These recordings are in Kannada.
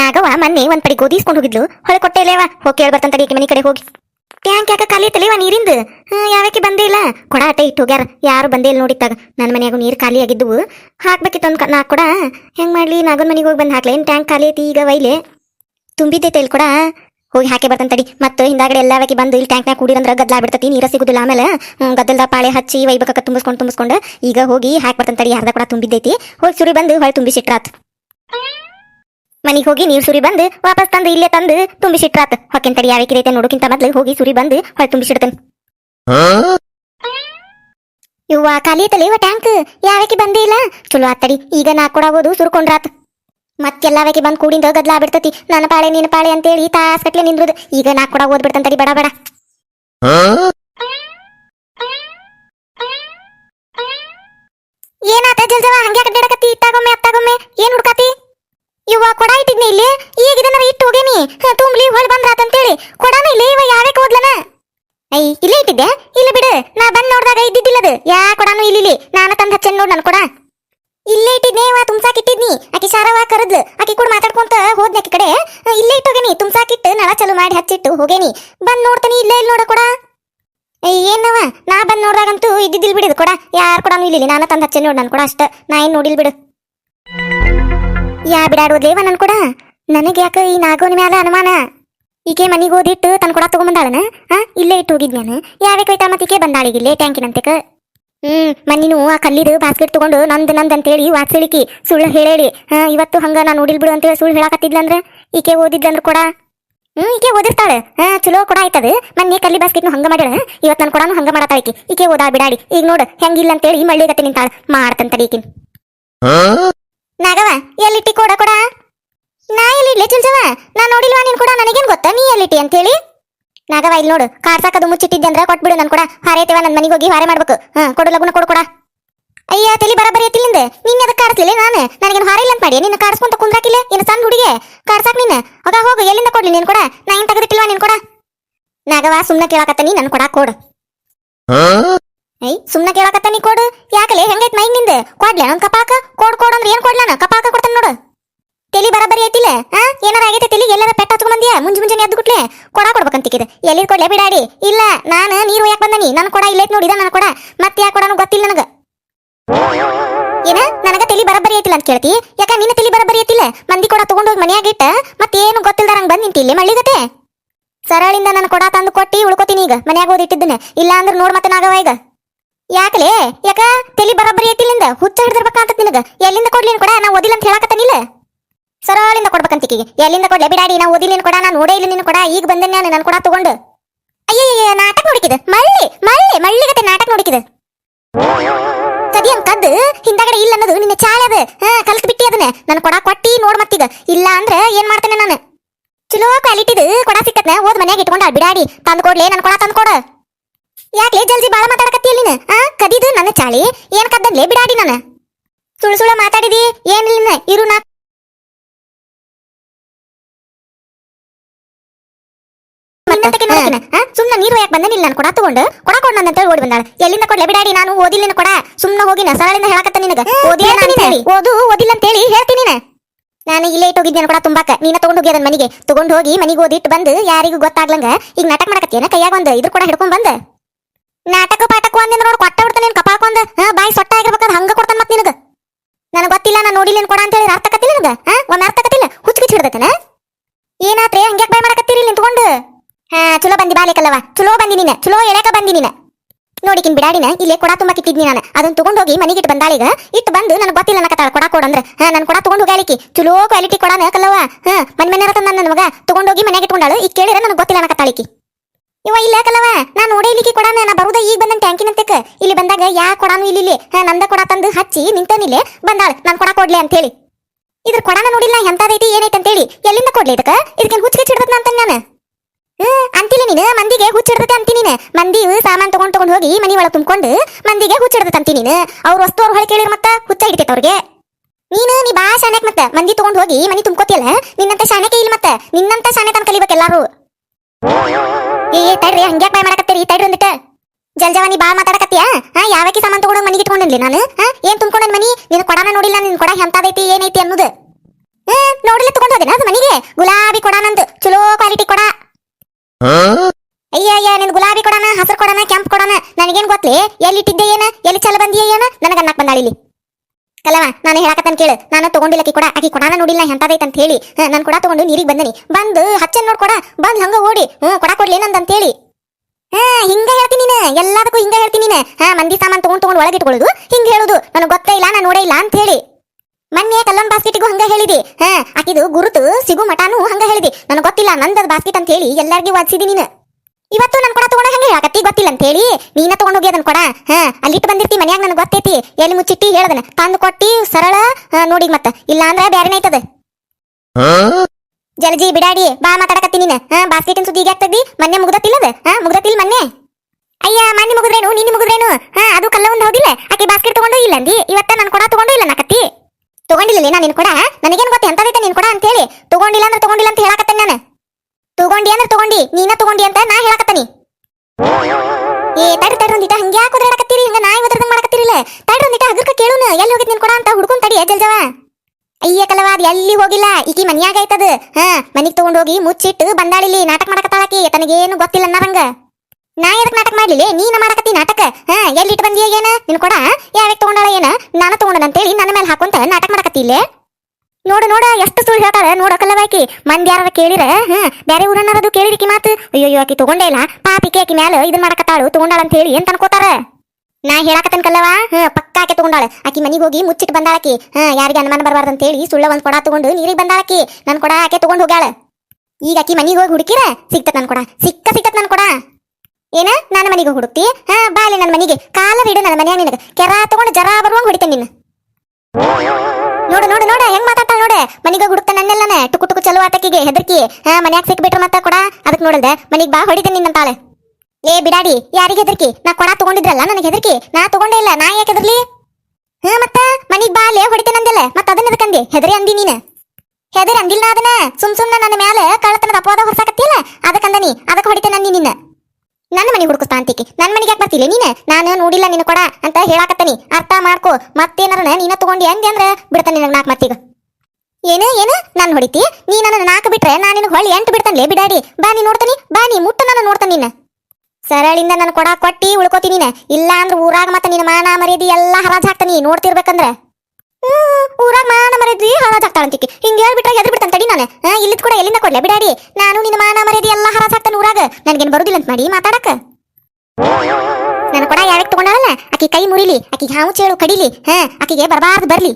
ನಾಗವ ಮೊನ್ನೆ ಒಂದ್ ಪಡಿ ಗೋಧಿ ಇಸ್ಕೊಂಡು ಹೋಗಿದ್ಲು. ಹೊಳೆ ಕೊಟ್ಟೆಲೇವ ಹೋಗಿ ಕೇಳಿ ಬರ್ತಂತ ಈಕೆ ಮನೆ ಕಡೆ ಹೋಗಿ. ಟ್ಯಾಂಕ್ ಯಾಕ ಖಾಲಿ ಐತಲೇವ ನೀರಿಂದ? ಯಾವಕ್ಕೆ ಬಂದೇ ಇಲ್ಲ. ಕೊಡ ಆಟ ಇಟ್ಟು ಹೋಗ್ಯಾರ. ಯಾರು ಬಂದೇ ಇಲ್ಲ ನೋಡಿತ್ತಾಗ. ನನ್ನ ಮನೆಯಾಗ ನೀರು ಖಾಲಿ ಆಗಿದ್ವು. ಹಾಕ್ಬೇಕಿತ್ತು ಒಂದು ನಾ ಕೊಡ. ಹೆಂಗ್ ಮಾಡ್ಲಿ? ನಾಗನ ಮನೆಗೆ ಹೋಗಿ ಬಂದು ಹಾಕ್ಲೆ. ಏನ್ ಟ್ಯಾಂಕ್ ಖಾಲಿ ಐತಿ ಈಗ ವೈಲೆ? ತುಂಬಿದ್ದೈತೆ ಇಲ್ಲಿ ಕೊಡ. ಹೋಗಿ ಹಾಕಿ ಬರ್ತಂತಡಿ ಮತ್ತೆ ಮತ್ತೆ ಎಲ್ಲ ಆಕೆ ಬಂದು ಇಲ್ಲಿ ಟ್ಯಾಂಕ್ನಾಗ ಕೂಡಿರಂದ್ರೆ ಗದ್ದಲ ಬಿಡ್ತತಿ ನೀರ ಸಿಗುದಿಲ್ಲ ಆಮೇಲೆ. ಗದ್ದಲ್ದ ಪಾಳೆ ಹಚ್ಚಿ ವೈಬೇಕ ತುಂಬಿಸ್ಕೊಂಡು ತುಂಬಿಸ್ಕೊಂಡು ಈಗ ಹೋಗಿ ಹಾಕಿ ಬರ್ತಂತಡಿ ಯಾರ್ದ ಕೂಡ ತುಂಬಿದ್ದೈತಿ. ಹೋಗಿ ಸುರಿ ಬಂದು ಹೊಳೆ ತುಂಬಿಸಿಟ್ರಾತ್ ಮನಿಗೆ ಹೋಗಿ ನೀರು ಸುರಿ ಬಂದು ವಾಪಸ್ ತಂದು ಇಲ್ಲೇ ತಂದು ತುಂಬಿಸಿಟ್ರಾತ್ ಹೊಕ್ಕಿನ ತಡಿ ಯಾವಕ್ಕೆ ಐತೆ ನೋಡೋಕ್ಕಿಂತ ಮೊದ್ಲು ಹೋಗಿ ಸುರಿ ಬಂದು ಹೊಳೆ ತುಂಬಿಸಿಡ್ತೇನೆ. ಇವ್ವ ಖಾಲಿ ಇವ ಟ್ಯಾಂಕ್? ಯಾವಕ್ಕೆ ಬಂದೇ ಇಲ್ಲ? ಚಲೋ ಆತಡಿ ಈಗ ನಾ ಕೊಡಾಗೋದು ಸುರ್ಕೊಂಡ್ರಾತ್ ಮತ್ತೆಲ್ಲಾವಕ್ಕೆ ಬಂದು ಕೂಡಿಂದ ಗದ್ಲಾ ಬಿಡ್ತತಿ ನನ್ನ ಪಾಳೆ, ನಿನ್ನ ಪಾಳೆ ಅಂತೇಳಿ ತಾಸ್ ಕಟ್ಲೆ ನಿಂದ್ರುದು. ಈಗ ನಾ ಕೊಡ ಓದ್ಬಿಡ್ತಂತಡಿ ಬಡ ಬಡ. ಏನಾತ ಜಲ್ಜವ ಹಂಗೆ ಕಡ್ಡಾಡಕತ್ತಿ ಇತ್ತಾಗೊಮ್ಮೆ, ಅತ್ತಾಗೊಮ್ಮೆ? ಏನ್ ಹುಡ್ಕಾತಿ? ಇವ್ವ ಕೊಡ ಇಟ್ಟಿದ್ನಿ ಇಲ್ಲಿ. ಈಗ ಇದನ್ನ ಇಟ್ಟು ಹೋಗೇನಿ. ತುಂಬಲಿ ಹೊಳ್ ಬಂದ್ರಾತಂತೇಳಿ. ಕೊಡನ ಇಲ್ಲಿ ಇವ ಯಾವ್ಯಾಕೆ ಹೋದ್ಲನ? ಐ ಇಲ್ಲೇ ಇಟ್ಟಿದ್ದೆ? ಇಲ್ಲ ಬಿಡು. ನಾ ಬಂದ್ ನೋಡ್ದಾಗ ಇದ್ದಿದ್ದಿಲ್ಲದು. ಯಾ ಕೊಡಾನು ಇಲ್ಲಿ ನಾನು ತಂದ್ ಹಚ್ಚಿ ನೋಡ್ ನನ್ ಕೊಡ. ಇಲ್ಲೇ ಇಟ್ಟಿದ್ನೇ ವಾ ತುಂಬಸಾಕ್ ಇಟ್ಟಿದ್ನಿ. ಆಕಿ ಶಾರವ ಕರದ್ಲು ಆಕಿ ಕೂಡ ಮಾತಾಡ್ಕೊಂತ ಹೋದ್ನಿ ಆಕಿ ಕಡೆ. ಇಲ್ಲೇ ಇಟ್ಟೋಗೇನಿ ತುಂಬಸಾಕಿಟ್ಟು ನಳ ಚಲು ಮಾಡಿ ಹಚ್ಚಿಟ್ಟು ಹೋಗೇನಿ. ಬಂದ್ ನೋಡ್ತೀನಿ, ಇಲ್ಲೇ ಇಲ್ಲಿ ನೋಡ ಕೊಡ. ಏನವ? ನಾ ಬಂದ್ ನೋಡ್ದಾಗಂತೂ ಇದ್ದಿದ್ದಿಲ್ ಬಿಡಿದ್ ಕೊಡ. ಯಾರ್ ಕೊಡಾನು ಇಲ್ಲಿ. ನಾನು ತಂದ ಹಚ್ಚನ್ ನೋಡ್ ನನ್ ಕೊಡ ಅಷ್ಟ. ನಾ ಏನ್ ನೋಡಿಲ್ ಬಿಡು. ಯಾ ಬಿಡಾಡೋದ್ಲೇವ ನನ್ ಕೂಡ? ನನಗೆ ಯಾಕ ಈ ನಾಗೋನ ಮ್ಯಾಲ ಅನುಮಾನ? ಈಕೆ ಮನೆಗೆ ಓದಿಟ್ಟು ತನ್ ಕೊಡ ತಗೊಂಬಂದಾಳನ? ಹಾ ಇಲ್ಲೇ ಇಟ್ಟು ಹೋಗಿದ್ನ್ಯಾನ? ಯಾವೇ ಕೈತಾ ಮತ್ತೀಕೆ ಬಂದಾಳಿಗೆ ಇಲ್ಲೇ ಟ್ಯಾಂಕಿನಂತೆಕ ಹ್ಮ್ ಮನ್ನಿನೂ ಆ ಕಲ್ಲಿದು ಬಾಸ್ಕೆಟ್ ತಗೊಂಡು ನಂದ್ ನಂದ್ ಅಂತೇಳಿ ವಾತ್ಸಳಿಕಿ, ಸುಳ್ಳು ಹೇಳೇಳಿ. ಹಾ ಇವತ್ತು ಹಂಗ ನಾ ನೋಡಿಲ್ ಬಿಡು ಅಂತೇಳಿ ಸುಳ್ಳು ಹೇಳಾಕತ್ತಿದ್ಲಂದ್ರ ಈಕೆ ಓದಿದ್ಲಂದ್ರ ಕೂಡ? ಹ್ಮ್, ಈಕೆ ಓದಿರ್ತಾಳೆ. ಹಾ ಚಲೋ ಕೂಡ ಆಯ್ತದ. ಮೊನ್ನೆ ಕಲ್ಲಿ ಬಾಸ್ಕೆಟ್ನು ಹಂಗ ಮಾಡ್ಯಾಳ ಇವತ್ ನನ್ ಕೊಡಾನು ಹಂಗ ಮಾಡತಾಳ ಈಕಿ. ಈಕೆ ಓದಾ ಬಿಡಾಡಿ. ಈಗ ನೋಡು, ಹೆಂಗಿಲ್ಲ ಅಂತೇಳಿ ಮಳ್ಳಿಗತ್ತೆ ನಿಂತಾಳ. ಮಾಡ್ತಂತಡಿ ಈಕಿನ್. ನಾಗವ ಎಲ್ಲಿಟ್ಟಿ ಕೊಡ ಕೊಡ? ನಾ ಎಲ್ಲಿಡ್ಲೆ ಚುಲ್ಜವ ನಾ ನೋಡಿಲ್ವಾ ನೀನ್ ಕೂಡ? ನನಗೇನ್ ಗೊತ್ತಾ? ನೀ ಎಲ್ಲಿಟ್ಟಿ ಅಂತೇಳಿ? ನಾಗವ ಇಲ್ಲಿ ನೋಡು ಕಾರ್ಸಾಕದು ಮುಚ್ಚಿಟ್ಟಿದ್ದೆ ಅಂದ್ರ ಕೊಟ್ಬಿಡು ನನ್ ಕೂಡ. ಹಾರೈತೇವ ನನ್ ಮನೆಗೆ ಹೋಗಿ ಹಾರೆ ಮಾಡ್ಬೇಕು. ಹಾ ಕೊಡು ಲಗುನ ಕೊಡು ಕೊಡ. ಅಯ್ಯ ತಲಿ ಬರಬರಿ ಎತ್ತಿಲ್ಲಿಂದ ನಿನ್ನ ಅದಕ್ಕೆ ಕಾಡಿಸ್ಲಿಲ್ಲ ನಾನು? ನನಗೇನು ಹಾರಿಲ್ಲ ಅಂತ ಮಾಡಿ ನಿನ್ನ ಕಾಡಿಸ್ಕೊಂತ ಕುಂದ್ರಾಕಿಲ್ಲ? ಏನು ಸಣ್ಣ ಹುಡುಗಿ ಕಾಡ್ಸಾಕ್ ನೀನು? ಹೋಗ ಹೋಗು ಎಲ್ಲಿಂದ ಕೊಡ್ಲಿ ನೀನ್ ಕೂಡ? ನಾ ಏನ್ ತೆಗೆದಿಟ್ಟಿಲ್ವಾ ನೀನ್ ಕೊಡ? ನಾಗವ ಸುಮ್ನ ಕೇಳಾಕತ್ತ ನೀ ನನ್ ಕೊಡ ಕೊಡು. ಐ ಸುಮ್ನ ಕೇಳಾಕತ್ತ ನೀ ಕೊಡು. ಯಾಕಲೆ? ಹೆಂಗೈತ್ ಮೈಗ್ನಿಂದ? ಕೊಡ್ಲಿ ನನ್ ಕಪಾಕ ಅಂದ್ರೆ ಏನ್ ಕೊಡ್ಲಾನ ಕಪಾಕ ಕೊಡ್ತಾನ ನೋಡು. ತಲಿ ಬರಬರಿ ಐತಿಲ್ಲ? ಆ? ಏನಾರ ಆಗೈತೆ ತಲಿ ಎಲ್ಲಾರ ಪೆಟ್ಟ ಹಚ್ಕೊಂಡ್ ಮುಂಜು ಮುಂಜ್ ಮುಂಜಾನೆ ಎದ್ದು ಗುಟ್ಲೆ ಕೊಡ ಕೊಡ್ಬೇಕಂತಿಕ್ಕಿದ ಎಲ್ಲಿ ಕೊಡ್ಲೆ? ಬಿಡಾಡಿ. ಇಲ್ಲ, ನಾನು ನೀರು ಯಾಕೆ ಬಂದನಿ. ನಾನು ಕೊಡ ಇಲ್ಲೈತ್ ನೋಡಿದ ನನ್ ಕೊಡ. ಮತ್ತೆ ಯಾಕೆ ಕೊಡನು ಗೊತ್ತಿಲ್ಲ ನನಗ. ಏನ? ನನಗ ತಲಿ ಬರಬರಿ ಐತಿಲ್ಲ ಅಂತ ಕೇಳ್ತಿ? ಯಾಕ ನಿನ್ನ ತಲಿ ಬರಬರಿ ಐತಿಲ್ಲ? ಮಂದಿ ಕೊಡ ತಗೊಂಡೋಗಿ ಮನ್ಯಾಗ ಇಟ್ಟ ಮತ್ತೇನು ಗೊತ್ತಿಲ್ದಾರಂಗ್ ಬಂದ್ ನಿಂತಿಲ್ಲ ಮಳ್ಳಿಗತೆ? ಸರಳಿಂದ ನಾನು ಕೊಡ ತಂದು ಕೊಟ್ಟಿ ಉಳ್ಕೋತೀನಿ ಈಗ, ಮನ್ಯಾಗ ಓದಿಟ್ಟಿದ್ದನೆ ಇಲ್ಲ ಅಂದ್ರೆ ನೋಡ್ ಮತ್ತೆ ನಾಗವ ಈಗ. ಯಾಕಲೇ? ಯಾಕ? ತಲಿ ಬರಬರಿ ಐತಿಲ್ಲಿಂದ ಹುಚ್ಚ ಹಿಡ್ದಿರ್ಬೇಕಂತ ನಿನಗ. ಎಲ್ಲಿಂದ ಕೊಡ್ಲಿ ಕೂಡ? ನಾ ಓದಿಲ್ಲ ಅಂತ ಹೇಳಕತ್ತಾನಿಲ್ಲ ಸರಳಿಂದ ಕೊಡ್ಬೇಕಂತಿಕಿಗೆ ಎಲ್ಲಿಂದ ಕೊಡ್ಲೆ? ಬಿಡಾಡಿ ನಾ ಓದಿಲ್ಲ ಕೊಡ ನಾನು ನೋಡೇ ಇಲ್ಲ ನಿನ್ನ ಕೊಡ. ಈಗ ಬಂದೆ ನಾನು, ನನ್ ಕೊಡ ತಗೊಂಡು. ಅಯ್ಯಯ್ಯ ನಾಟಕ ನೋಡಿಕಿದ. ಮಳ್ಳಿ ಮಳ್ಳಿ, ಮಳ್ಳಿಗತೆ ನಾಟಕ ನೋಡಿಕಿದ. ಕದಿಯಂ ಕದ್ದು ಹಿಂದಗಡೆ ಇಲ್ಲ ಅನ್ನೋದು ನಿನ್ನ ಚಾಳೆ ಅದ. ಹಾ, ಕಲ್ತ್ ಬಿಟ್ಟಿ ಅದನ್ನ. ನನ್ ಕೊಡ ಕೊಟ್ಟಿ ನೋಡ್ ಮತ್ತೀಗ. ಇಲ್ಲ ಅಂದ್ರೆ ಏನ್ ಮಾಡ್ತೇನೆ ನಾನು? ಚಲೋ ಕ್ವಾಲಿಟಿದು ಕೊಡ ಸಿಕ್ಕತ್ನ. ಓದ್ ಮನ್ಯಾಗ ಇಟ್ಕೊಂಡ ಬಿಡಾಡಿ ತಂದ್ ಕೊಡ್ಲೆ ನನ್ ಕೊಡ ತಂದ್ ಯಾಕ್ಲೆ ಜಲ್ದಿ ಬಾಳ ಮಾತಾಡಕತ್ತಿ ಹಾ ಆ ಕದಿದು ನನ್ನ ಚಾಳಿ. ಏನ್ ಕದ್ದಂಗ್ಲೆ ಬಿಡಾಡಿ ನಾನು? ಸುಳ್ಳು ಸುಳ್ಳು ಮಾತಾಡಿದಿ? ಏನಿಲ್ಲ ಇರು ನಾ ಸುಮ್ನ ನೀರು ಯಾಕೆ ಬಂದೆ ನಾನು ಕೊಡ ತಗೊಂಡು. ಕೊಡ ಕೊಡ ನನ್ನ ಓಡಿ ಬಂದಾಳ. ಎಲ್ಲಿಂದ ಕೊಡ್ಲೆ ಬಿಡಾಡಿ ನಾನು? ಓದಿಲ್ಲ ನಿನ್ನ ಕೊಡ. ಸುಮ್ನ ಹೋಗಿನ ಸರಳಿಂದ ಹೇಳಕತ್ತ ನಿನಗ. ಓದಿ ಓದು ಓದಿಲ್ಲ ಅಂತ ಹೇಳಿ ಹೇಳ್ತೀನಿ ನಾನು. ಇಲ್ಲೇ ಇಟ್ಟು ಹೋಗಿದ್ದೇನೆ ಕೂಡ ತುಂಬಾಕ. ನೀನ ತಗೊಂಡು ಹೋಗಿ ಅದನ್ನ ಮನಿಗೆ. ತಗೊಂಡು ಹೋಗಿ ಮನಿಗೆ ಓದಿಟ್ಟು ಬಂದು ಯಾರಿಗೂ ಗೊತ್ತಾಗ್ಲಂಗ. ಈಗ ನಾಟಕ ಮಾಡಕತ್ತೇನ ಕೈಯಾಗ ಒಂದು ಇದ್ರ ಕೂಡ ಹಿಡ್ಕೊಂಡ್ ಬಂದ. ನಾಟಕ ಪಾಠಕ ಒಂದಿನ ನೋಡ್, ಕೊಟ್ಟ ಬಿಡ್ತಾನೆ ನಿನ್ ಕಪಾಕೊಂದ ಹಾ, ಬಾಯಿ ಸೊಟ್ಟ ಆಗಿರ್ಬೇಕಾದ ಹಂಗ ಕೊಡ್ತಾನ ಮತ್ ನಿನಗ? ನನಗೆ ಗೊತ್ತಿಲ್ಲ, ನಾನು ನೋಡಿಲ್ಲ ಕೊಡ ಕೊಡ ಅಂತೇಳಿ ಅರ್ಥ ಕತ್ತಿಲ್ಲ ನಿನಗ? ಒಂದ್ ಅರ್ಥ ಕತ್ತಿಲ್ಲ ಹುಚ್ಚಿಗೆ ಹಿಡ್ದತನ? ಏನಾತ್ರಿ, ಹಂಗ್ಯಾಕ್ ಬಾಯ್ ಮಾಡಕತ್ತೀರಿ ನಿಂತ್ಕೊಂಡು? ಹಾ, ಚಲೋ ಬಂದಿ ಬಾಳಿಕಲ್ಲವಾ ಚಲೋ ಬಂದಿ ನೀನ, ಚಲೋ ಎಳೆಕ ಬಂದಿ ನೀನ. ನೋಡಿಕಿನ್ ಬಿಡಾಡಿನ, ಇಲ್ಲೇ ಕೊಡ ತುಂಬಾ ಕಿಟ್ಟಿದ್ನಿ ನಾನು. ಅದನ್ನ ತಗೊಂಡು ಹೋಗಿ ಮನೆಗೆ ಇಟ್ಟು ಬಂದಾಳೀಗ. ಇಟ್ಟು ಬಂದು ನನಗೆ ಗೊತ್ತಿಲ್ಲ ನಕತ್ತಾಳ ಕೊಡ ಕೊಡ ಕೊಡಂದ್ರೆ ಹಾ, ನಾನು ಕೊಡ ತಗೊಂಡು ಹೋಗಾಳಿಕಿ ಚಲೋ ಕ್ವಾಲಿಟಿ ಕೊಡನ ಕಲ್ಲವ ಹಾ ಮನ್ ಮನೆ ನನ್ನ ಮಗ. ತಗೊಂಡೋಗಿ ಮನೆಗೆ ಇಟ್ಕೊಂಡಾಳು. ಈಗ ಕೇಳಿದ್ರೆ ನನಗೆ ಗೊತ್ತಿಲ್ಲ ಇವ ಇಲ್ಲ ಕಲ್ಲವ ನಾ ನೋಡೇ ಇಲ್ಲಿಗೆ ಕೊಡನ, ನಾ ಬರುದ ಈಗ ಟ್ಯಾಂಕಿನ ಟ್ಯಾಂಕಿನಂತೆಕ ಇಲ್ಲಿ ಬಂದಾಗ ಯಾ ಕೊಡಾನು ಇಲ್ಲಿ ನಂದ ಕೊಡ ತಂದು ಹಚ್ಚಿ ನಿಂತನಿಲೆ ಬಂದಾಳ, ನಾನು ಕೊಡ ಕೊಡ್ಲಿ ಅಂತ ಹೇಳಿ ಇದ್ರ ಕೊಡಾನ ನೋಡಿಲ್ಲ, ಎಂತದೈತಿ, ಏನೈತೆ ಅಂತೇಳಿ. ಎಲ್ಲಿಂದ ಕೊಡ್ಲಿ ಇದಕ್ಕ? ಇದಕ್ಕೆ ಹುಚ್ಚಿಗೆ ಹಿಡ್ದತ್ ಅಂತ ನಾನು ಹ್ಮ್, ಅಂತಿಲ್ಲ ನೀನು, ಮಂದಿಗೆ ಹುಚ್ಚಿಡ್ದತೆ ಅಂತಿ ನೀನು. ಮಂದಿ ಸಾಮಾನ್ ತಗೊಂಡ್ ತಗೊಂಡ್ ಹೋಗಿ ಮನಿ ತುಂಬ್ಕೊಂಡು ಮಂದಿಗೆ ಹುಚ್ಚಿಡ್ದತೆ ಅಂತಿ ನೀನು. ಅವ್ರ ವಸ್ತು ಅವ್ರ ಹೊಳೆ ಕೇಳಿರ್ ಮತ್ತ ಹುಚ್ಚ ಹಿಡಿತೈತೆ ಅವ್ರಿಗೆ. ನೀನು, ನೀ ಬಾ ಶಾಣೆಕ್ ಮತ್ತ. ಮಂದಿ ತಗೊಂಡ್ ಹೋಗಿ ಮನಿ ತುಂಬ್ಕೋತಿಯಲ್ಲ, ನಿನ್ನಂತ ಶಾಣೆಕೆ ಇಲ್ಲ ಮತ್ತ. ನಿನ್ನಂತ ಶಾಣೆ ತನ್ ಕಲಿಬೇಕು ಏ ತಡ್ರಿ, ಹಂಗ್ಯಾಕ್ ಬಾಯ್ ಮಾಡಕತ್ತೀರಿ? ತಡ್ರಿ ಒಂದಿಟ ಜಲ್ಜವಾನಿ ಬಾಳ್ ಮಾತಾಡಕತ್ತೀಯ? ಹಾ, ಯಾವಕ್ಕೆ ಸಾಮಾನ್ ತಗೊಂಡು ಮನಿಗೆ ಇಟ್ಕೊಂಡೇನ್ಲಿ ನಾನು? ಹಾ, ಏನ್ ತುಂಬ್ಕೊಂಡೇನ್ ಮನಿ? ನಿನ್ ಕೊಡಾನ ನೋಡಿಲ್ಲ, ನಿನ್ ಕೊಡ ಎಂತಾದೈತಿ ಏನೈತಿ ಅನ್ನೋದು. ಹ್ಮ್ ನೋಡಿಲ್ಲ, ತಗೊಂಡ್ ಹೋದಿನ ಮನಿಗೆ? ಗುಲಾಬಿ ಕೊಡಾನಂದು ಚಲೋ ಕ್ವಾಲಿಟಿ ಕೊಡ. ಅಯ್ಯ ಅಯ್ಯ ನಿನ್ ಗುಲಾಬಿ ಕೊಡಾನ, ಹಸಿರು ಕೊಡನ, ಕೆಂಪ್ ಕೊಡಾನ, ನನಗೇನ್ ಗೊತ್ತಲಿ ಎಲ್ಲಿ ಇಟ್ಟಿದ್ದೆ ಏನ? ಎಲ್ಲಿ ಚಲ ಬಂದಿಯ ಏನ? ನನಗ ಅನ್ನಕ್ ಬಂದಾಳಿಲಿ ಕಲವ ನಾನು ಹೇಳಕತ್ತನ್ ಕೇಳು. ನಾನು ತಗೊಂಡಿಲ್ಲ ಅಕಿ ಕೊಡ. ಆಕಿ ಕೊಡಾನ ನೋಡಿಲ್ಲ ಎಂತದೈತೆ ಅಂತ ಹೇಳಿ ನಾನು ಕೊಡ ತಗೊಂಡು ನೀರಿಗೆ ಬಂದನಿ. ಬಂದು ಹಚ್ಚನ್ ನೋಡ್ ಕೊಡ. ಬಂದ್ ಹಂಗ ಓಡಿ. ಹ್ಮ್ ಕೊಡ ಕೊಡ್ಲಿ ನಂದ್ ಅಂತ ಹೇಳಿ ಹಾ, ಹಿಂಗ ಹೇಳ್ತೀನಿ ನೀನು. ಎಲ್ಲದಕ್ಕೂ ಹಿಂಗ ಹೇಳ್ತೀನಿ ನೀನು. ಹಾ, ಮಂದಿ ಸಾಮಾನ್ ತಗೊಂಡ್ ತಗೊಂಡ್ ಒಳಗೆ ಇಟ್ಕೊಳ್ಳೋದು. ಹಿಂಗ ಹೇಳುದು. ನನಗೆ ಗೊತ್ತೇ ಇಲ್ಲ, ನಾನು ನೋಡೇ ಇಲ್ಲ ಅಂತ ಹೇಳಿ ಮೊನ್ನೆ ಕಲ್ಲೊಂದ್ ಬಾಸ್ಕೆಟ್ಗೂ ಹಂಗ ಹೇಳಿದಿ. ಹಾ, ಆಕಿದು ಗುರುತು, ಸಿಗು ಮಠಾನು ಹಂಗ ಹೇಳಿದಿ. ನನಗೆ ಗೊತ್ತಿಲ್ಲ ನಂದದ್ ಬಾಸ್ಕೆಟ್ ಅಂತ ಹೇಳಿ ಎಲ್ಲಾರ್ಗಿ ವಾದಿಸಿದಿ ನೀನು. ಇವತ್ತು ನನ್ ಕೊಡ ತಗೊಂಡ ಹಂಗೆ ಹೇಳಕತ್ತಿ ಗೊತ್ತಿಲ್ಲ ಅಂತ ಹೇಳಿ ನೀನ ತಗೊಂಡ್ ಹೋಗಿ ಅದನ್ ಕೊಡ. ಹಾ ಅಲ್ಲಿಟ್ಟು ಬಂದಿರ್ತಿ ಮನ್ಯಾಗ ನನಗೆ ಗೊತ್ತೈತಿ. ಎಲ್ಲಿ ಮುಚ್ಚಿಟ್ಟಿ ಹೇಳದನ ತಂದು ಕೊಟ್ಟಿ ಸರಳ ನೋಡಿ ಮತ್ತ. ಇಲ್ಲ ಅಂದ್ರೆ ಬ್ಯಾರೆನೇ ಐತದ. ಜಲಜಿ ಬಿಡಾಡಿ ಬಾ ಮಾತಾಡಕತ್ತಿ ನೀನು. ಹಾ ಬಾಸ್ಕೆಟಿನ ಸುದ್ದಿ ಆಗ್ತದಿ ಮೊನ್ನೆ ಮುಗ್ದತ್ತಿಲ್ಲದ? ಹಾ ಮುಗ್ದತ್ತಿಲ್ ಮೊನ್ನೆ? ಅಯ್ಯ ಮನ್ನೆ ಮುಗಿದ್ರೇನು? ನೀನು ಮುಗಿದ್ರೇನು? ಹಾ ಅದು ಕಲ್ಲ ಒಂದು ಹೌದಿಲ್ಲ. ಆಕೆ ಬಾಸ್ಕೆಟ್ ತಗೊಂಡು ಇಲ್ಲ ಅಂದಿ ಇವತ್ತ ನನ್ ಕೊಡ ತಗೊಂಡು ಇಲ್ಲ ನಾಕತ್ತಿ. ತಗೊಂಡಿಲ್ಲ ನಾ ನಿನ್ ಕೊಡ? ನನಗೇನು ಗೊತ್ತ? ಎಂತದೈತೆ ನೀನ್ ಕೊಡ ಅಂತ ಹೇಳಿ ತಗೊಂಡಿಲ್ಲ ಅಂದ್ರೆ ತಗೊಂಡಿಲ್ಲ ಅಂತ ಹೇಳಕತ್ತೇನೆ ನಾನು? ತಗೊಂಡಿ ಅಂದ್ರೆ ತಗೊಂಡಿ, ನೀನ ತಗೊಂಡಿ ಅಂತ ನಾ ಹೇಳಕತ್ತೀನಿ. ಏ, ತಡ್ರಿ ತಡ್ರಿ ಒಂದಿಟ, ಹಂಗೆ ಯಾಕೆ ಓದಾಡಕತ್ತೀರಿ ಹಂಗ ನಾಯಿ ಓದ್ರದಂಗ್ ಮಾಡಕತ್ತೀರಿಲ್ಲ. ತಡ್ರಿ ಒಂದಿಟ ಹಗರ್ಕ ಕೇಳುನ, ಎಲ್ಲಿ ಹೋಗಿದ್ ನಿನ್ ಕೊಡ ಅಂತ ಹುಡ್ಕೊಂಡ್ ತಡಿ ಜಲ್ಜವ ಅಯ್ಯ ಕಲವಾದ್, ಎಲ್ಲಿ ಹೋಗಿಲ್ಲ? ಈಕಿ ಮನ್ಯಾಗ ಐತದ ಹಾ, ಮನಿಗ್ ತಗೊಂಡೋಗಿ ಮುಚ್ಚಿಟ್ಟು ಬಂದಾಳಿಲಿ ನಾಟಕ ಮಾಡಕತ್ತಾಳಕಿ ತನಗೇನು ಗೊತ್ತಿಲ್ಲ ಅನ್ನರಂಗ ನಾ ಎದಕ್ ನಾಟಕ ಮಾಡ್ಲಿಲ್ಲ? ನೀನ ಮಾಡಕತ್ತಿ ನಾಟಕ? ಹಾ ಇಟ್ಟು ಬಂದಿಯ ಏನ? ನಿನ್ ಕೊಡ? ಯಾವ್ಯಾಗ ತಗೊಂಡಾಳ ಏನ? ನಾನು ತಗೊಂಡನಂತೇಳಿ ನನ್ನ ಮೇಲೆ ಹಾಕೊಂತ ನಾಟಕ ಮಾಡಕತ್ತಿ ಇಲ್ಲೇ? ನೋಡು, ನೋಡ, ಎಷ್ಟು ಸುಳ್ಳು ಹೇಳ್ತಾಳೆ ನೋಡಕಲ್ಲವ ಆಕಿ ಮಂದಿ ಯಾರ ಕೇಳಿರ ಹಾ ಬ್ಯಾರೆ ಕೇಳಿರಿ ಕೇಳಿರಿಕಿ ಮಾತು. ಅಯ್ಯೋ ಆಕಿ ತಗೊಂಡೇ ಇಲ್ಲ. ಪಾಪಿಕೆ ಆಕಿ ಮ್ಯಾಲ ಇದನ್ ಮಾಡಕತ್ತಾಳು ತಗೊಂಡಾಳ ಅಂತ ಹೇಳಿ ಏನ್ ಅನ್ಕೋತಾರ? ನಾ ಹೇಳಕತ್ತನ್ಕಲ್ಲವ ಹಾ ಪಕ್ಕ ಆಕೆ ತಗೊಂಡಾಳ. ಆಕಿ ಮನಿಗ್ ಹೋಗಿ ಮುಚ್ಚಿಟ್ಟು ಬಂದಾಳಕಿ. ಹಾ ಯಾರಿಗೆ ಅನುಮಾನ ಬರಬಾರ್ದು ಅಂತ ಹೇಳಿ ಸುಳ್ಳ ಒಂದ್ ಕೊಡ ತಗೊಂಡು ನೀರಿಗೆ ಬಂದಾಳಕಿ. ನನ್ ಕೊಡ ಆಕೆ ತಗೊಂಡು ಹೋಗ್ಯಾಳ. ಈಗ ಆಕಿ ಮನಿಗ್ ಹೋಗಿ ಹುಡುಕಿರ ಸಿಕ್ತತ್ ನನ್ ಕೊಡ. ಸಿಕ್ಕ ಸಿಕ್ತತ್ ನನ್ ಕೊಡ. ಏನ ನನ್ನ ಮನೆಗೆ ಹುಡುಕ್ತಿ? ಹಾ ಬಾಳೆ ನನ್ನ ಮನೆಗೆ. ಕಾಲ ಹಿಡು ನನ್ನ ಮನ್ಯಾಗ ನಿನಗೆ. ಕೆರ ತಗೊಂಡು ಜರಾ ಬರುವಂಗ ಹೊಡಿತೇನೆ ನಿನ್ನ. ನೋಡು ನೋಡು ನೋಡು, ಹೆಂಗ್ ಮಾತಾಡ್ತಾಳ ನೋಡ ಮನಿಗೆ ಹುಡುಕ್ತ ನನ್ನೆಲ್ಲನೆ, ಟುಕು ಟುಕು ಚಲೋ ಆತಕಿಗೆ, ಹೆದರ್ಕಿ. ಹಾ, ಮನ್ಯಾಗ ಸಿಕ್ಬಿಟ್ರ ಮತ್ತ ಕೊಡ? ಅದಕ್ಕೆ ನೋಡಲ್ದೆ, ಮನಿಗ ಬಾ ಹೊಡಿತೇನೆ ನಿನ್ನಂತಾಳೆ ಏ, ಬಿಡಾಡಿ, ಯಾರಿಗೆ ಹೆದರ್ಕಿ? ನಾ ಕೊಡ ತಗೊಂಡಿದ್ರಲ್ಲ, ನನಗೆ ಹೆದರ್ಕಿ. ನಾ ತಗೊಂಡೇ ಇಲ್ಲ, ನಾ ಯಾಕೆ ಹೆದರ್ಲಿ? ಹಾ, ಮತ್ತ? ಮನಿಗ್ ಬಾ, ಲೇ ಹೊಡಿತೇನೆ ಅಂದಿಲ್ಲ ಮತ್ತ ಅದನ್ನ ಎದಕ್ಕಂದಿ? ಹೆದರಿ ಅಂದಿ ನೀನ. ಹೆದರಿ ಅಂದಿಲ್ಲ ಅದನ್ನ. ಸುಮ್ ಸುಮ್ನ ನನ್ನ ಮ್ಯಾಲ ಕಳ್ಳತನದ ಅಪವಾದ ಹೊರಸಾಕತ್ತಿಲ್ಲ ಅದಕ್ಕಂದನಿ ಅದಕ್ಕೆ ಹೊಡಿತೇನೆ ಅಂದಿ ನಿನ್ನ. ನನ್ನ ಮನೆಗೆ ಹುಡುಕಿಸ್ತಾ ಅಂತಿಕಿ. ನನ್ನ ಮನೆಗೆ ಯಾಕೆ ಬರ್ತಿಲ್ಲ ನೀನು? ನಾನು ನೋಡಿಲ್ಲ ನಿನ್ನ ಕೊಡ ಅಂತ ಹೇಳಾಕತ್ತನಿ. ಅರ್ಥ ಮಾಡ್ಕೋ. ಮತ್ತೇನಾರ ನೀನ ತಗೊಂಡಿ ಅಂದಿ ಅಂದ್ರೆ ಬಿಡ್ತಾನೆ ನಿನಗೆ ನಾಲ್ಕು ಮತ್ತೀಗ ಏನು ಏನು? ನಾನು ಹೊಡಿತಿ? ನೀ ನನ್ನ ನಾಲ್ಕು ಬಿಟ್ರೆ ನಾನು ನಿನ್ನ ಹೊಳ್ಳಿ ಎಂಟು ಬಿಡ್ತಾನೆ ಬಿಡಾಡಿ. ಬಾ ನೀ ನೋಡ್ತಾನಿ. ಬಾ ನೀ ಮುಟ್ಟ ನಾನು ನೋಡ್ತಾನೆ ನಿನ್ನ. ಸರಳಿಂದ ನನ್ನ ಕೊಡಾ ಕೊಟ್ಟಿ ಉಳ್ಕೋತೀನಿ ನೀನ. ಇಲ್ಲ ಅಂದ್ರೆ ಊರಾಗ ಮತ್ತೆ ನಿನ್ನ ಮಾನ ಮರ್ಯಾದಿ ಎಲ್ಲ ಹರಾಜ್ ಹಾಕ್ತಾನಿ ನೋಡ್ತಿರ್ಬೇಕಂದ್ರೆ. ಊರಾಗ ಮಾನ ಮರ್ಯಾದಿ ಹರಾಜ್ ಹಾಕ್ತಾಳಂತಿಕಿ ಹಿಂಗೆ ಹೇಳ್ಬಿಟ್ರೆ ಎದ್ರ ಬಿಡ್ತಾನೆ ತಡಿ ನಾನು. ಹಾ, ಇಲ್ಲಿದ್ ಕೂಡ ಎಲ್ಲಿಂದ ಕೊಡ್ಲೆ ಬಿಡಾಡಿ. ನಾನು ನಿನ್ನ ಮಾನ ಮರ್ಯಾದಿ ಎಲ್ಲ ಹರಾಜ್ ಹಾಕ್ತಾನೆ ಊರಾಗ. ನನ್ಗೇನ್ ಬರುದಿಲ್ಲ ಅಂತ ಮಾಡಿ ಮಾತಾಡಕ ನನ್ನ ಕೊಡ ಯಾವಾಗ ತಗೊಂಡಾಳಲ್ಲ? ಆಕಿ ಕೈ ಮುರಿಲಿ, ಆಕಿ ಹಾವು ಚೇಳು ಕಡಿಲಿ, ಹಾ, ಆಕಿಗೆ ಬರಬಾರ್ದು ಬರ್ಲಿ.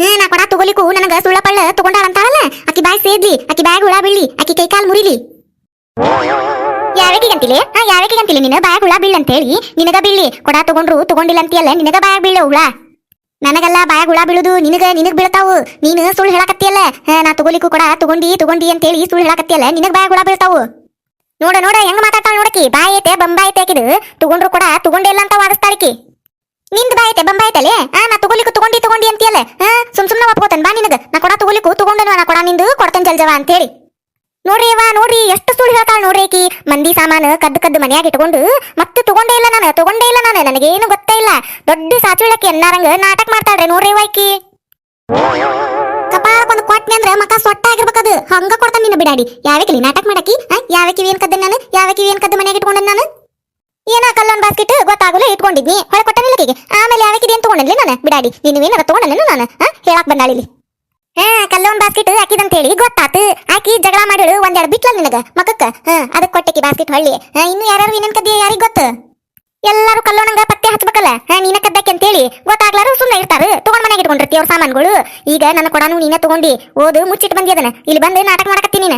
ಹಾ ನಾ ಕೊಡ ತಗೋಲಿಕ್ಕೂ, ನನಗ ಸುಳ್ಳ ಪಳ್ಳ ತಗೊಂಡಾಳ ಅಂತಾಳಲ್ಲ? ಆಕಿ ಬಾಯ್ ಸೇದ್ಲಿ, ಆಕಿ ಬ್ಯಾಗ್ ಹುಳ ಬೀಳ್ಲಿ, ಆಕಿ ಕೈ ಕಾಲ್ ಮುರಿಲಿ. ಯಾವಾಗ ಗಂತಿಲೆ ಹಾ ಯಾವಾಗ ಗಂತಿಲೆ ನಿನ್ನ ಬ್ಯಾಗ್ ಹುಳ ಬೀಳ್ ಅಂತೇಳಿ? ನಿನಗ ಬೀಳಿ ಕೊಡ, ತಗೊಂಡ್ರು, ತಗೊಂಡಿಲ್ಲ ಅಂತೀಯಲ್ಲ, ನಿನಗ ಬ್ಯಾಗ್ ಬೀಳ ಹುಳ. ನನಗಲ್ಲ ಬಾಯಾಗ ಹುಳ ಬೀಳುದು, ನಿನಗ, ನಿನಗ್ ಬೀಳ್ತಾವು. ನೀನು ಸುಳ್ಳು ಹೇಳಕತ್ತಿಯಲ್ಲ? ನಾ ತಗೋಲಿಕ್ಕೂ ಕೊಡ, ತಗೊಂಡಿ ತಗೊಂಡಿ ಅಂತೇಳಿ ಸುಳ್ಳು ಹೇಳಕತ್ತಿಯಲ್ಲ, ನಿನಗ ಬಾಯಾಗ ಹುಳ ಬೀಳ್ತಾವು. ನೋಡ ನೋಡ, ಹೆಂಗ್ ಮಾತಾಡ್ತಾಳ ನೋಡಕಿ? ಬಾಯ್ ಐತೆ, ಬಂಬಾಯಿ ಐತೆ ಆಕಿದು. ತಗೊಂಡ್ರು ಕೂಡ ತಗೊಂಡೇ ಇಲ್ಲ ಅಂತ ವಾದಿಸ್ತಾಳಿಕಿ ನಿಂದ್ ಬಾಯ್ತೆ ಬಂಬಾಯ್ತಲೆ ಬಂಬಾಯಿ ಆ, ನಾ ತಗೊಲಿಕ್ಕೂ ತಗೊಂಡಿ ತಗೊಂಡಿ ಅಂತೀಯಲ್ಲ? ಹಾ ಸುಮ್ ಸುಮ್ನ ಒಪ್ಕೋತೇನ್ ಬಾ ನಿನಗೆ. ನಾ ಕೊಡ ತಗೊಲಿಕ್ಕೂ ತಗೊಂಡನು ನಾ ಕೊಡ ನಿಂದು, ಕೊಡ್ತೇನೆ ಜಲ್ಜವ ಅಂತೇಳಿ. ನೋಡ್ರಿ ಅವ್ವ ನೋಡ್ರಿ, ಎಷ್ಟು ಸುಳ್ಳು ಹೇಳ್ತಾಳ ನೋಡ್ರಿ ಆಕಿ ಮಂದಿ ಸಾಮಾನು ಕದ್ದು ಕದ್ದು ಮನ್ಯಾಗ ಇಟ್ಕೊಂಡು, ಮತ್ತೆ ತಗೊಂಡೇ ಇಲ್ಲ ನಾನು, ತಗೊಂಡೇ ಇಲ್ಲ ನಾನು, ನನಗೇನು ಗೊತ್ತೇ ಇಲ್ಲ. ದೊಡ್ಡ ಸಾಚುಳಕ್ಕೆ ಎನ್ನಾರಂಗ ನಾಟಕ ಮಾಡ್ತಾಳ್ರಿ, ನೋಡ್ರಿ ಆಕಿ ಕಪಾಳಕ್ಕೊಂದು ಕೊಟ್ನೆ ಅಂದ್ರೆ ಮಕ ಸೊಟ್ಟ ಆಗಿರ್ಬೇಕದು ಹಂಗ ಕೊಡ್ತಾನೆ ನಿನ್ನ ಬಿಡಾಡಿ. ಯಾವಕಿಲಿ ನಾಟಕ ಮಾಡಾಕಿ ಯಾವಕ್ಕೆ ಏನ್ ಕದ್ದೆ ನಾನು? ಯಾವಕ್ಕೆ ಏನ್ ಕದ್ದು ಮನ್ಯಾಗ ಇಟ್ಕೊಂಡೆ ನಾನು? ಏನ ಕಲ್ಲನ್ ಬಾಸ್ಕೆಟ್ ಗೊತ್ತಾಗಲ್ಲ ಇಟ್ಕೊಂಡಿದ್ನಿ. ಹೊಳೆ ಕೊಟ್ಟನಿಲ್ಲಕಿಗೆ ಆಮೇಲೆ ಯಾವಕಿದೆ ಅಂತ ತಗೊಂಡನ್ಲಿ ನಾನು? ಬಿಡಾಡಿ. ನೀನು ಏನಾರ ತಗೊಂಡಲ್ಲ ನಾನು? ಹೇಳಕ್ ಬಂದಾಳಿಲಿ ಹಾ, ಕಲ್ಲೋನ್ ಬಾಸ್ಕೆಟ್ ಹಾಕಿದಂತ ಹೇಳಿ ಗೊತ್ತಾತು. ಆಕಿ ಜಗಳ ಮಾಡಿಳು ಒಂದೆರಡು ಬಿಟ್ಲ ನಿನಗ ಮಕಕ್ಕ ಹಾ ಅದಕ್ಕೆ ಕೊಟ್ಟೆಕಿ ಬಾಸ್ಕೆಟ್ ಹೊಳ್ಳಿ. ಹಾ, ಇನ್ನು ಯಾರು ಏನೇನ್ ಕದ್ದಿ ಯಾರಿಗೆ ಗೊತ್ತು? ಎಲ್ಲಾರು ಕಲ್ಲೋಣಂಗ ಪತ್ತೆ ಹಚ್ಬೇಕಲ್ಲ ಹಾ, ನೀನ ಕದ್ದಕ್ಕೆ ಅಂತೇಳಿ ಗೊತ್ತಾಗ್ಲಾರು ಸುಮ್ಮನೆ ಇರ್ತಾರ. ತಗೊಂಡ್ ಮನೆಗೆ ಇಟ್ಕೊಂಡಿರ್ತಿ ಅವ್ರ ಸಾಮಾನುಗಳು. ಈಗ ನನ್ನ ಕೊಡಾನು ನೀನ ತಗೊಂಡಿ. ಓದು ಮುಚ್ಚಿಟ್ಟು ಬಂದಿದನ ಇಲ್ಲಿ ಬಂದು ನಾಟಕ ಮಾಡಕತ್ತಿ ನೀನ.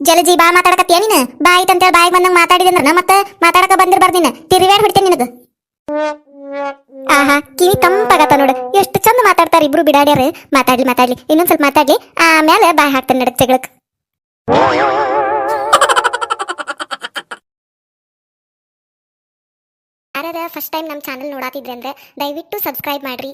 ಜಲಜಿ ಬಾ ಮಾತಾಡಕತ್ತೀಯ ನೀನು? ಬಾ ಆಯ್ತು ಅಂತೇಳಿ ಬಾಯಿ ಬಂದಂಗ ಮಾತಾಡಿದಂದ್ರ ಮತ್ತೆ ಮಾತಾಡಕ ಬಂದಿರ್ಬಾರ್ದು ನೀನು. ತಿರುವ್ಯಾಡ್ ಬಿಡ್ತೇನೆ ನಿನಗೆ. ಆಹಾ, ಕಿವಿ ತಂಪಾಗತ್ತ ನೋಡು. ಎಷ್ಟು ಚಂದ ಮಾತಾಡ್ತಾರೆ ಇಬ್ರು ಬಿಡಾಡ್ಯಾರ. ಮಾತಾಡ್ಲಿ ಮಾತಾಡ್ಲಿ. ಇನ್ನೊಂದ್ ಸ್ವಲ್ಪ ಮಾತಾಡ್ಲಿ. ಆಮೇಲೆ ಬಾಯ್ ಹಾಕ್ತಾನೆ ನಡಕ್ ಜಗಳಕ್ ಯಾರ್ಯಾರ ಫಸ್ಟ್ ಟೈಮ್ ನಮ್ಮ ಚಾನಲ್ ನೋಡಾತಿದ್ರೆ ಅಂದ್ರೆ ದಯವಿಟ್ಟು ಸಬ್ಸ್ಕ್ರೈಬ್ ಮಾಡ್ರಿ.